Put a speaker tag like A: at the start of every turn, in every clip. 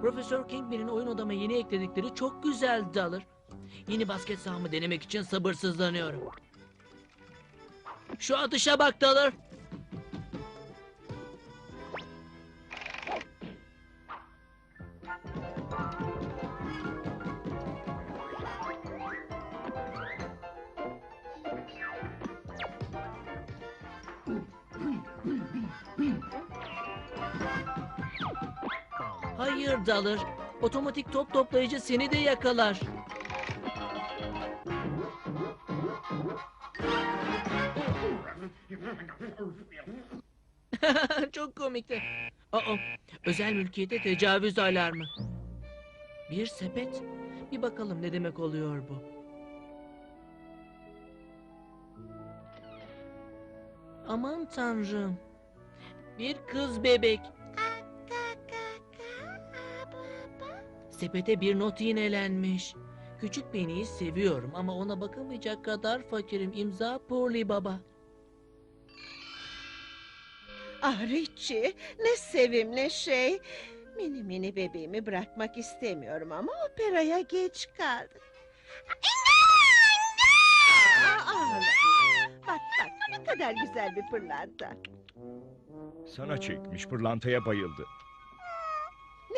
A: Profesör Kingpin'in oyun odama yeni ekledikleri çok güzel Dalır. Yeni basket sahamı denemek için sabırsızlanıyorum. Şu atışa bak Dalır. Dalır. Otomatik top toplayıcı seni de yakalar. Çok komikti. Aa, özel mülkiyete tecavüz alarmı. Bir sepet. Bir bakalım ne demek oluyor bu. Aman tanrım. Bir kız bebek. Sepete bir not iğnelenmiş. Küçük beni seviyorum ama ona bakamayacak kadar fakirim. İmza Purli Baba.
B: Ah Richie, ne sevimli şey. Mini mini bebeğimi bırakmak istemiyorum ama operaya geç kaldık. Aa, ağla. Bak bak ne kadar güzel bir pırlanta.
C: Sana çekmiş pırlantaya bayıldı.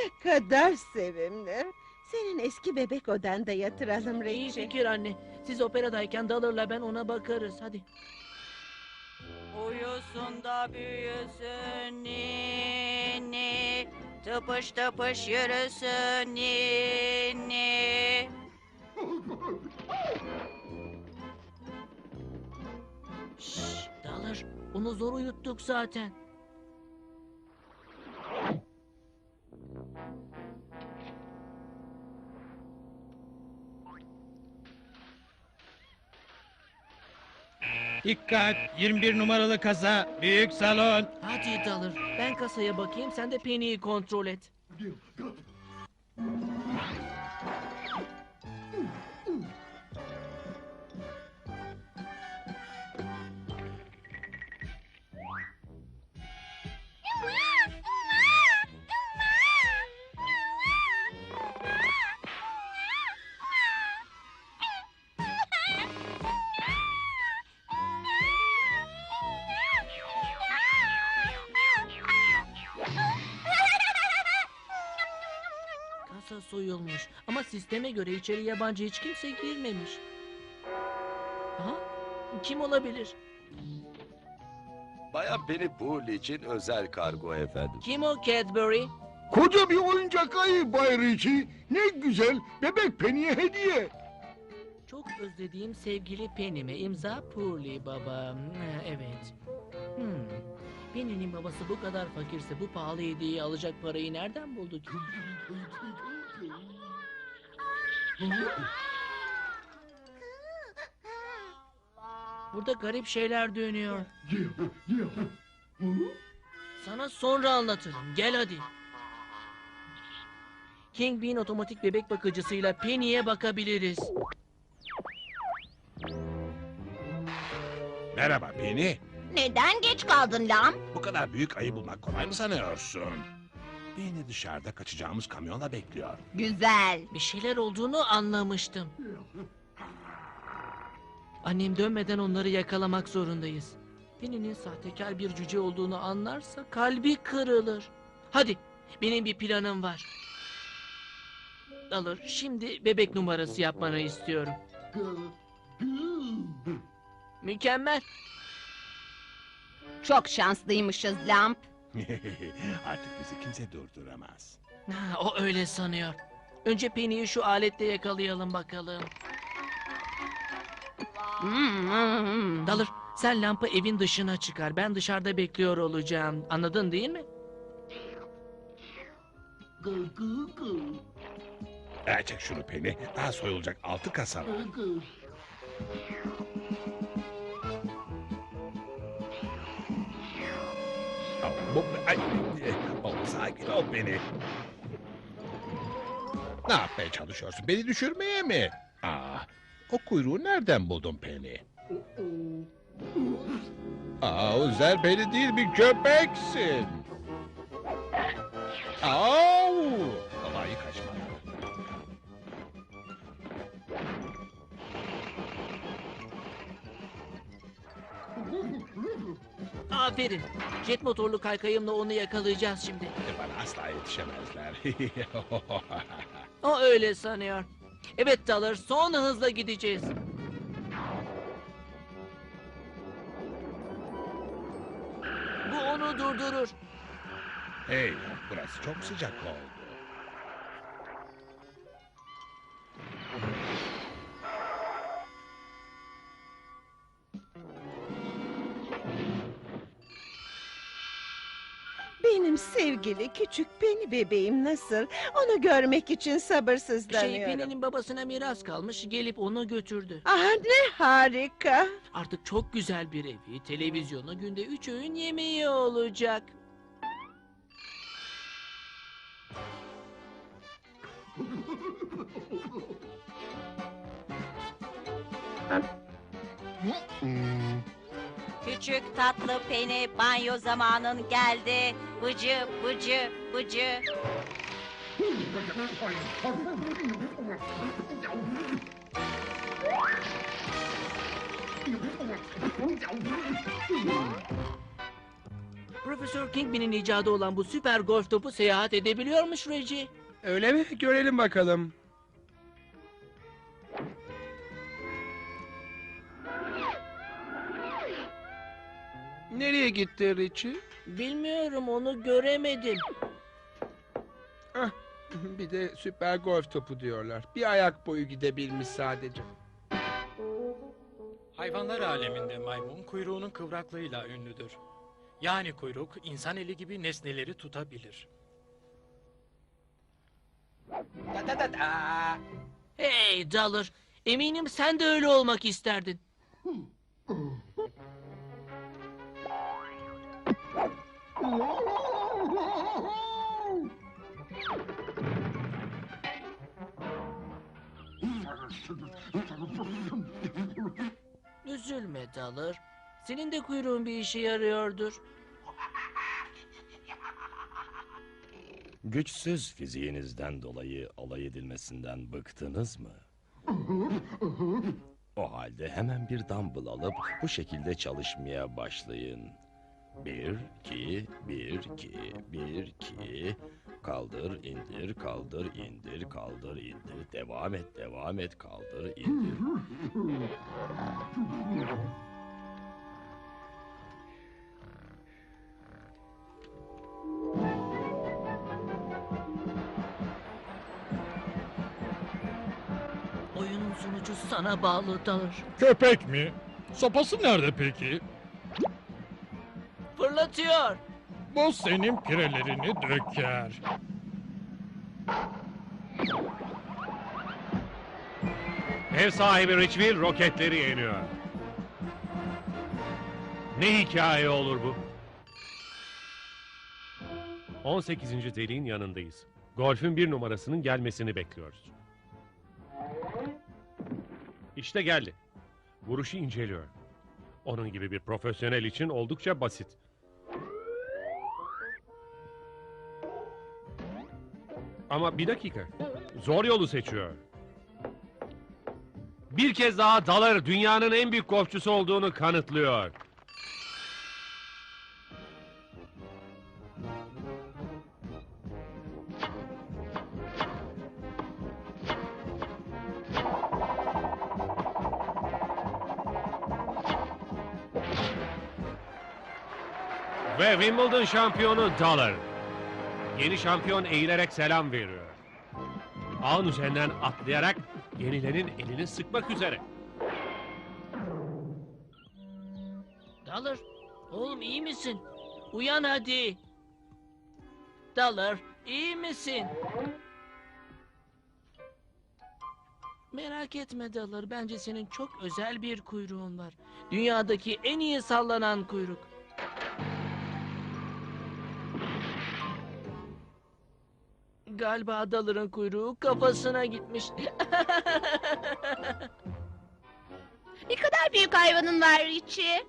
B: Ne kadar sevimli. Senin eski bebek odanda yatıralım
A: İyi
B: Richie.
A: fikir anne. Siz operadayken Dalır'la ben ona bakarız. Hadi.
D: Uyusun da büyüsün ninni Tıpış tıpış yürüsün ninni
A: Şşş Dalır. Onu zor uyuttuk zaten.
E: Dikkat! 21 numaralı kasa, büyük salon.
A: Hadi Dalır. Ben kasaya bakayım sen de Penny'yi kontrol et. Soyulmuş. Ama sisteme göre içeri yabancı hiç kimse girmemiş. Ha? Kim olabilir?
F: Bayan Penny Poole için özel kargo efendim.
A: Kim o Cadbury?
G: Koca bir oyuncak ayı Bay Ritchie. Ne güzel. Bebek Penny'e hediye.
A: Çok özlediğim sevgili Penny'me imza Purli baba. Hmm, Evet. Hmm. Penny'nin babası bu kadar fakirse bu pahalı hediyeyi alacak parayı nereden buldu ki? Burada garip şeyler dönüyor. Sana sonra anlatırım. Gel hadi. King Bean otomatik bebek bakıcısıyla Penny'e bakabiliriz.
H: Merhaba Penny.
D: Neden geç kaldın Lam?
H: Bu kadar büyük ayı bulmak kolay mı sanıyorsun? Beni dışarıda kaçacağımız kamyonla bekliyor.
D: Güzel
A: Bir şeyler olduğunu anlamıştım. Annem dönmeden onları yakalamak zorundayız. Penny'nin sahtekar bir cüce olduğunu anlarsa kalbi kırılır. Hadi, benim bir planım var. Alır, şimdi bebek numarası yapmanı istiyorum. Mükemmel.
D: Çok şanslıymışız Lamp
H: Artık bizi kimse durduramaz.
A: Ha, o öyle sanıyor. Önce Penny'yi şu aletle yakalayalım bakalım.
D: Hmm,
A: Dalır, sen lampa evin dışına çıkar. Ben dışarıda bekliyor olacağım. Anladın değil mi?
H: Çek şunu Penny. Daha soyulacak altı kasa var. Ay, e, oh, sakin ol Penny. Ne yapmaya çalışıyorsun? Beni düşürmeye mi? Aa, o kuyruğu nereden buldun Penny? Aa, o zer değil bir köpeksin. Au!
A: Aferin. Jet motorlu kaykayımla onu yakalayacağız şimdi.
H: Bana asla yetişemezler.
A: O öyle sanıyor. Evet Dalır, son hızla gideceğiz. Bu onu durdurur.
H: hey, burası çok sıcak oldu.
B: Sevgili küçük Penny bebeğim nasıl? Onu görmek için
A: Şey,
B: sabırsızlanıyorum.
A: Penny'nin babasına miras kalmış, gelip onu götürdü.
B: Ah ne harika.
A: Artık çok güzel bir evi, televizyonu, günde üç öğün yemeği olacak.
D: Küçük tatlı peni banyo zamanın geldi. Bıcı bıcı bıcı.
A: Profesör Kingpin'in icadı olan bu süper golf topu seyahat edebiliyormuş Reggie.
I: Öyle mi? Görelim bakalım. Nereye gitti Richie?
A: Bilmiyorum, onu göremedim.
I: Ah, bir de süper golf topu diyorlar. Bir ayak boyu gidebilmiş sadece.
J: Hayvanlar aleminde maymun kuyruğunun kıvraklığıyla ünlüdür. Yani kuyruk insan eli gibi nesneleri tutabilir.
A: Hey Dalır, eminim sen de öyle olmak isterdin. Üzülme Dalır. Senin de kuyruğun bir işe yarıyordur.
F: Güçsüz fiziğinizden dolayı alay edilmesinden bıktınız mı? O halde hemen bir dumbbell alıp bu şekilde çalışmaya başlayın. Bir, iki, bir, iki, bir, iki. Kaldır, indir, kaldır, indir, kaldır, indir. Devam et, devam et, kaldır, indir.
A: Oyunun sonucu sana bağlı Dalır.
E: Köpek mi? Sopası nerede peki?
A: Fırlatıyor.
E: Bu senin pirelerini döker.
H: Ev sahibi Richville roketleri yeniyor. Ne hikaye olur bu?
K: 18. deliğin yanındayız. Golf'ün bir numarasının gelmesini bekliyoruz. İşte geldi. Vuruşu inceliyor. Onun gibi bir profesyonel için oldukça basit. Ama bir dakika. Zor yolu seçiyor. Bir kez daha Dalar dünyanın en büyük golfçusu olduğunu kanıtlıyor. Ve Wimbledon şampiyonu Dollar. Yeni şampiyon eğilerek selam veriyor. Ağın üzerinden atlayarak yenilenin elini sıkmak üzere.
A: Dalır, oğlum iyi misin? Uyan hadi. Dalır, iyi misin? Merak etme Dalır, bence senin çok özel bir kuyruğun var. Dünyadaki en iyi sallanan kuyruk. Galiba Dalır'ın kuyruğu kafasına gitmiş.
D: Ne kadar büyük hayvanın var Richie?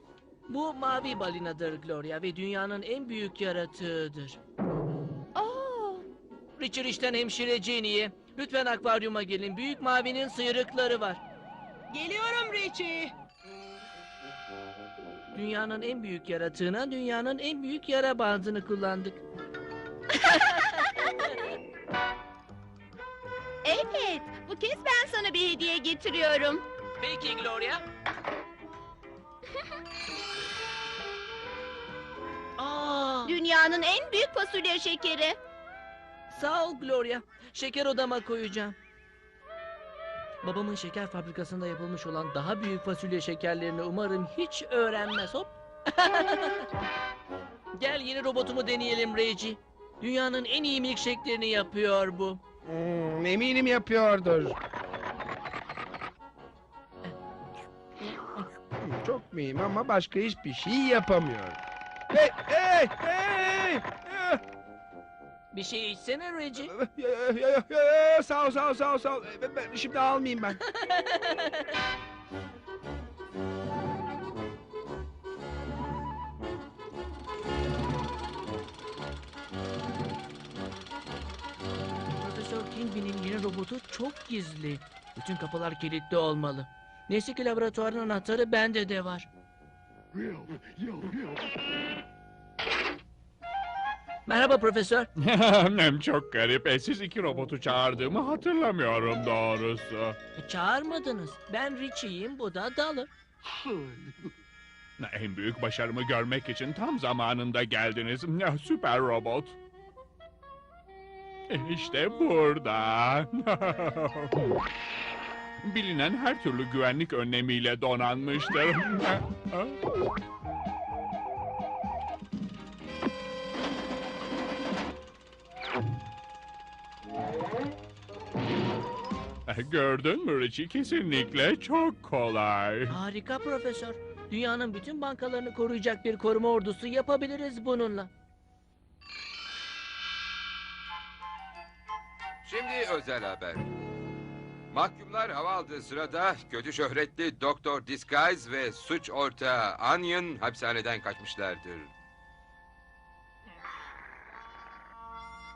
A: Bu mavi balinadır Gloria ve dünyanın en büyük yaratığıdır.
D: Oo.
A: Richard işten hemşire Jenny'ye. Lütfen akvaryuma gelin. Büyük mavinin sıyrıkları var.
B: Geliyorum Richie.
A: Dünyanın en büyük yaratığına dünyanın en büyük yara bandını kullandık.
L: Evet, bu kez ben sana bir hediye getiriyorum.
A: Peki Gloria. Aa,
L: Dünyanın en büyük fasulye şekeri.
A: sağ ol Gloria. Şeker odama koyacağım. Babamın şeker fabrikasında yapılmış olan daha büyük fasulye şekerlerini umarım hiç öğrenmez. Hop. Gel yeni robotumu deneyelim Reggie. Dünyanın en iyi milkshake'lerini yapıyor bu.
I: Hmm, eminim yapıyordur. Hmm, Çok mühim ama başka hiçbir şey yapamıyor. Hey, hey, hey!
A: Bir şey içsene Reggie.
I: Sağ ol, sağ ol, sağ ol, sağ ol. Ben- ben- Şimdi almayayım ben.
A: robotu çok gizli. Bütün kapılar kilitli olmalı. Neyse ki laboratuvarın anahtarı bende de var. Merhaba profesör.
M: Çok garip. E, Siz iki robotu çağırdığımı hatırlamıyorum doğrusu.
A: E, Çağırmadınız. Ben Richie'yim, bu da Dalı.
M: En büyük başarımı görmek için tam zamanında geldiniz. Süper robot. İşte burada. Bilinen her türlü güvenlik önlemiyle donanmıştır. Gördün mü Richie? Kesinlikle çok kolay.
A: Harika profesör. Dünyanın bütün bankalarını koruyacak bir koruma ordusu yapabiliriz bununla.
N: Şimdi özel haber. Mahkumlar hava aldığı sırada kötü şöhretli Doktor Disguise ve suç ortağı Onion hapishaneden kaçmışlardır.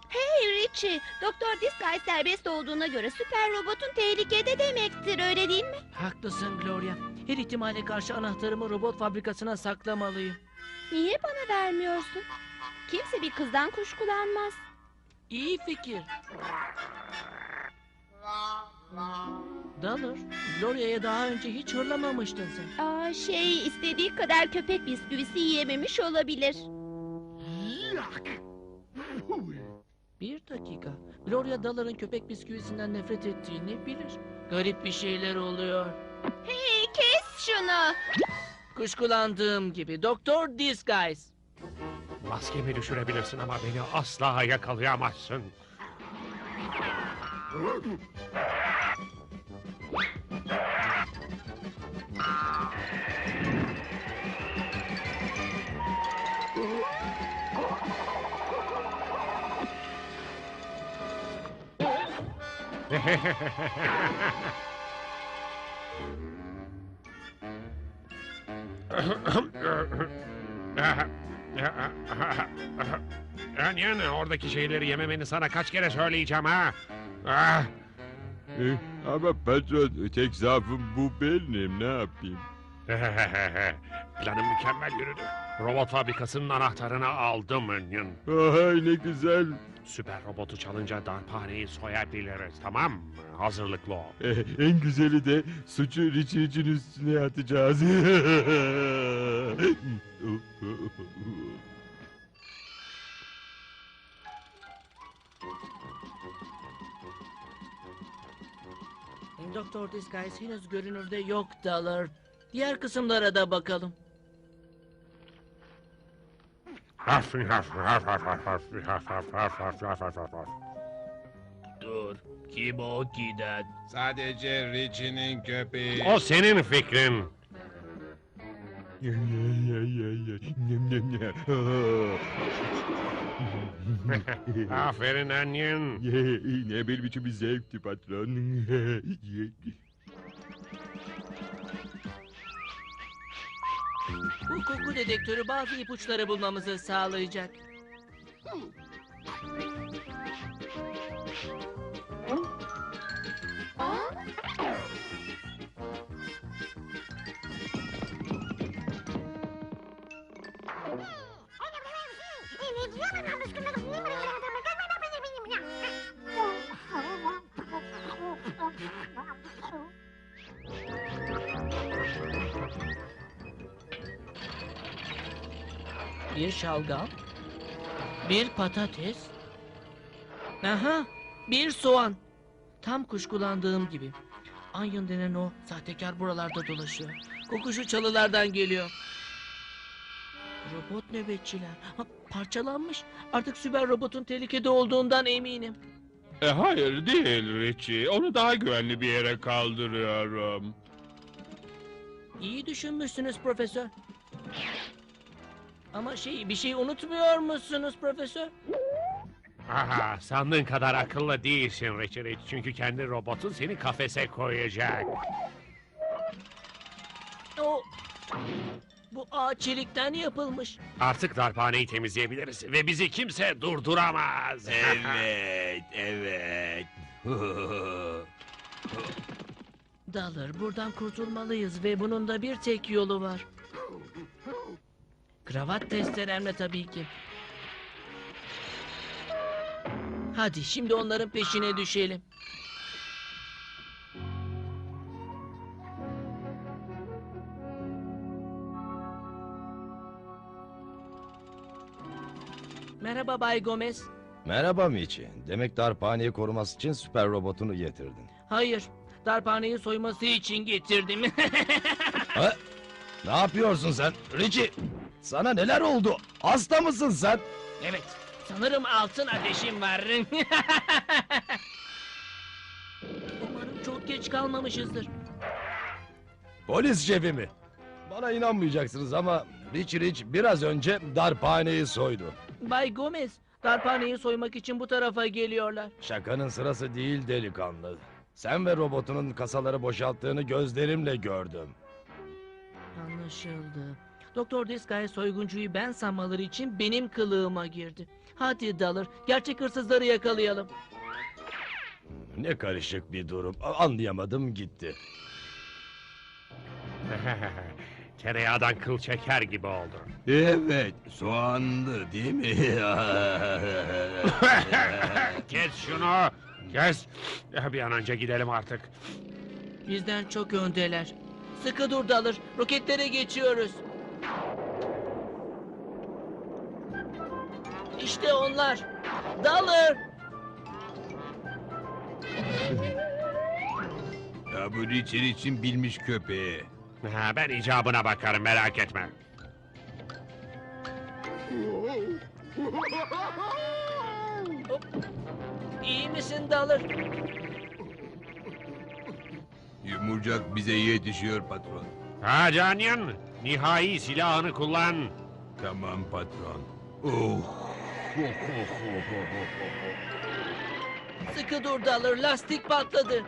L: Hey Richie, Doktor Disguise serbest olduğuna göre süper robotun tehlikede demektir, öyle değil mi?
A: Haklısın Gloria. Her ihtimale karşı anahtarımı robot fabrikasına saklamalıyım.
L: Niye bana vermiyorsun? Kimse bir kızdan kuşkulanmaz.
A: İyi fikir. Dalır, Gloria'ya daha önce hiç hırlamamıştın sen.
L: Aa, şey, istediği kadar köpek bisküvisi yiyememiş olabilir.
A: Bir dakika. Gloria Dallar'ın köpek bisküvisinden nefret ettiğini bilir. Garip bir şeyler oluyor.
L: Hey, kes şunu!
A: Kuşkulandığım gibi. Doktor Disguise.
K: Maskemi düşürebilirsin ama beni asla yakalayamazsın. Onion oradaki şeyleri yememeni sana kaç kere söyleyeceğim ha? Ah!
O: Eh, Ama patron tek zaafım bu benim ne yapayım?
K: Planım mükemmel yürüdü. Robot fabrikasının anahtarını aldım Onion.
O: Ay ne güzel.
K: Süper robotu çalınca darphaneyi soyabiliriz tamam mı? Hazırlıklı ol.
O: En güzeli de suçu Richard'in üstüne atacağız.
A: Doktor Disguise henüz görünürde yok Dallar. Diğer kısımlara da bakalım. Dur. Kim o giden?
H: Sadece Richie'nin köpeği.
K: O senin fikrin. Aferin Onion.
O: ne bir biçim bir zevkti patron.
A: Bu koku dedektörü bazı ipuçları bulmamızı sağlayacak. Bir şalgam, bir patates, aha, bir soğan. Tam kuşkulandığım gibi. Onion denen o sahtekar buralarda dolaşıyor. Kokusu çalılardan geliyor. Robot nöbetçiler. Ha, parçalanmış. Artık süper robotun tehlikede olduğundan eminim.
C: E, hayır değil Richie. Onu daha güvenli bir yere kaldırıyorum.
A: İyi düşünmüşsünüz profesör. Ama şey bir şey unutmuyor musunuz profesör?
K: Aha, sandığın kadar akıllı değilsin Richard. Çünkü kendi robotun seni kafese koyacak.
A: O bu ağaç çelikten yapılmış.
K: Artık darphaneyi temizleyebiliriz ve bizi kimse durduramaz.
F: Evet, evet.
A: Dalır buradan kurtulmalıyız ve bunun da bir tek yolu var. Kravat testeremle tabii ki. Hadi şimdi onların peşine düşelim. Merhaba Bay Gomez.
F: Merhaba Michi. Demek darphaneyi koruması için süper robotunu getirdin.
A: Hayır, darphaneyi soyması için getirdim.
F: Ha? Ne yapıyorsun sen? Richie! Sana neler oldu? Hasta mısın sen?
A: evet, sanırım altın ateşim var. Umarım çok geç kalmamışızdır.
F: Polis şefi mi? Bana inanmayacaksınız ama Rich Rich biraz önce darphaneyi soydu.
A: Bay Gomez, darphaneyi soymak için bu tarafa geliyorlar.
F: Şakanın sırası değil delikanlı. Sen ve robotunun kasaları boşalttığını gözlerimle gördüm.
A: Anlaşıldı. Doktor Discay soyguncuyu ben sanmaları için benim kılığıma girdi. Hadi Dalır, gerçek hırsızları yakalayalım.
F: Ne karışık bir durum. A- Anlayamadım gitti.
K: Tereyağdan kıl çeker gibi oldu.
C: Evet, soğanlı değil mi?
K: Kes şunu. Kes. Bir an önce gidelim artık.
A: Bizden çok öndeler. Sıkı dur Dalır, roketlere geçiyoruz. İşte onlar. Dalır!
C: ya bu Richard için bilmiş köpeği.
K: Ha, ben icabına bakarım merak etme.
A: İyi misin Dalır?
C: Yumurcak bize yetişiyor patron.
K: Ha Canyan, nihai silahını kullan.
C: Tamam patron. Oh.
A: Sıkı dur Dalır, lastik patladı.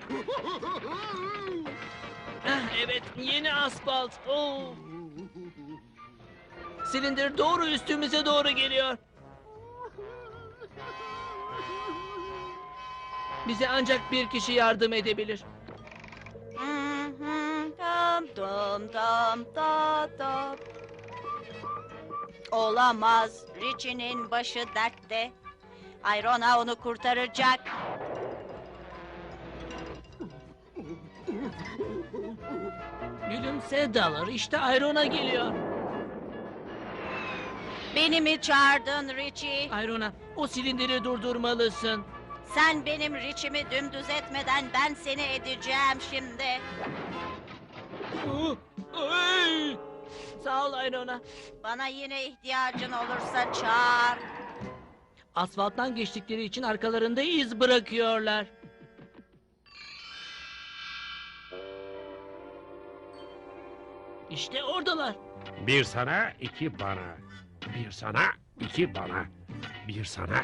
A: Ah, evet, yeni asfalt. Oo. Silindir doğru üstümüze doğru geliyor. Bize ancak bir kişi yardım edebilir.
D: Tam tam ta ta. Olamaz. Richie'nin başı dertte. Ayrona onu kurtaracak.
A: Gülümse Dalır, işte Ayrona geliyor.
D: Beni mi çağırdın Richie?
A: Ayrona, o silindiri durdurmalısın.
D: Sen benim Richie'mi dümdüz etmeden ben seni edeceğim şimdi.
A: Ay! Sağ ol Ayrona.
D: Bana yine ihtiyacın olursa çağır.
A: Asfalttan geçtikleri için arkalarında iz bırakıyorlar. İşte oradalar.
K: Bir sana, iki bana. Bir sana, iki bana. Bir sana,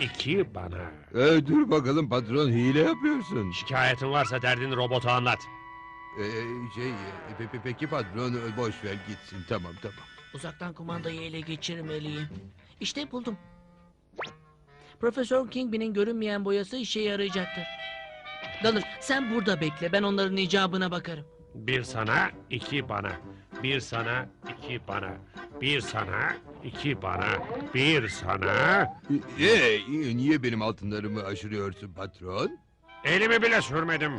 K: iki bana.
C: Ee, dur bakalım patron hile yapıyorsun.
K: Şikayetin varsa derdini robota anlat.
C: Ee, şey, e, pe- pe- peki patron e, boş ver gitsin tamam tamam.
A: Uzaktan kumandayı ele geçirmeliyim. İşte buldum. Profesör Kingpin'in görünmeyen boyası işe yarayacaktır. Dalır sen burada bekle ben onların icabına bakarım.
K: Bir sana, iki bana. Bir sana, iki bana. Bir sana, iki bana. Bir sana.
C: Ee, niye benim altınlarımı aşırıyorsun patron?
K: Elimi bile sürmedim.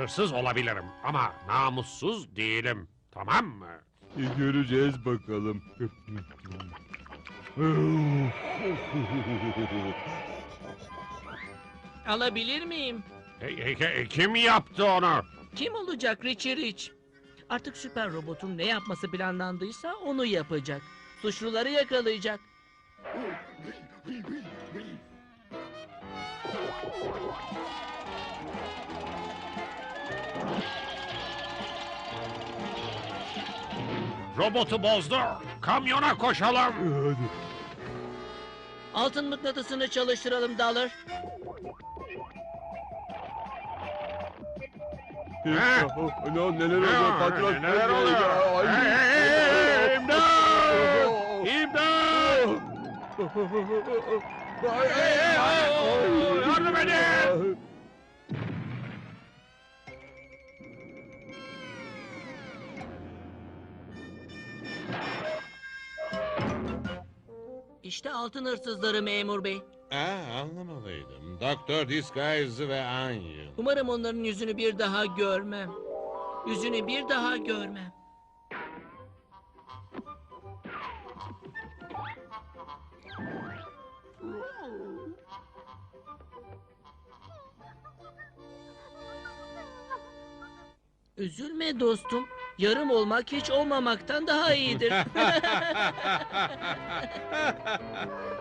K: Hırsız olabilirim ama namussuz değilim. Tamam mı?
C: E, Göreceğiz bakalım.
A: Alabilir miyim?
K: E, e, e, kim yaptı onu?
A: Kim olacak Richie Rich? Artık süper robotun ne yapması planlandıysa onu yapacak. Suçluları yakalayacak.
K: Robotu bozdu. Kamyona koşalım.
A: Altın mıknatısını çalıştıralım Dalır.
K: Ha?
O: Lan neler oluyor patron?
K: Neler oluyor? İmdat! İmdat!
O: Ay, ay,
A: İşte altın hırsızları memur bey.
H: Aa, anlamalıydım. Doktor Disguise ve Onion.
A: Umarım onların yüzünü bir daha görmem. Yüzünü bir daha görmem. Üzülme dostum yarım olmak hiç olmamaktan daha iyidir.